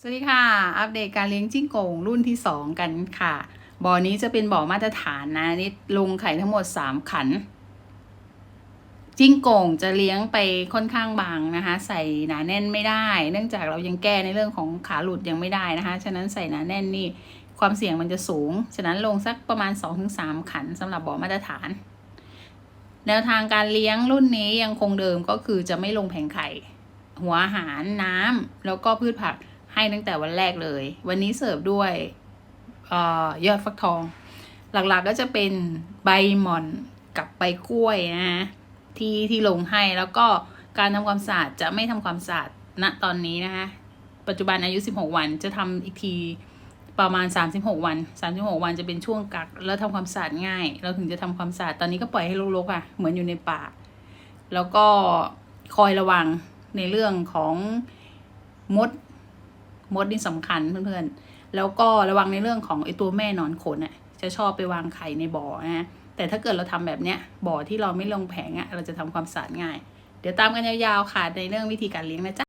สวัสดีค่ะ อัปเดตการเลี้ยงจิ้งโก่งรุ่นที่ 2 กันค่ะ บ่อนี้จะเป็นบ่อมาตรฐานนะนี่ลงไข่ทั้งหมด 3 ขัน จิ้งโก่งจะเลี้ยงไปค่อนข้างบางนะคะ ใส่หนาแน่นไม่ได้ เนื่องจากเรายังแก้ในเรื่องของขาหลุดยังไม่ได้นะคะ ฉะนั้นใส่หนาแน่นนี่ความเสี่ยงมันจะสูง ฉะนั้นลงสักประมาณ 2-3 ขันสำหรับบ่อมาตรฐาน แนวทางการเลี้ยงรุ่นนี้ยังคงเดิมก็คือจะไม่ลงแผงไข่ หัวอาหารน้ำแล้วก็พืชผัก ให้ตั้งแต่วันแรกเลย วันนี้เสิร์ฟด้วยออยอดฟักทอง หลักๆก็จะเป็นใบหม่อนกับใบกล้วยนะฮะที่ที่ลงให้แล้วก็การทำความสะอาดจะไม่ทำความสะอาดณตอนนี้นะคะปัจจุบันอายุ 16 วันจะทำอีกทีประมาณ 36 วัน 36 วันจะเป็นช่วงกัก แล้วทำความสะอาดง่าย เราถึงจะทำความสะอาดตอนนี้ก็ปล่อยให้รกๆอะเหมือนอยู่ในป่า แล้วก็คอยระวังในเรื่องของมด มดนี่สำคัญเพื่อนๆ แล้วก็ระวังในเรื่องของไอตัวแม่นอนขนอะจะชอบไปวางไข่ในบ่อนะฮะแต่ถ้าเกิดเราทำแบบเนี้ยบ่อที่เราไม่ลงแผงอะเราจะทำความสะอาดง่าย เดี๋ยวตามกันยาวๆค่ะในเรื่องวิธีการเลี้ยงนะจ๊ะ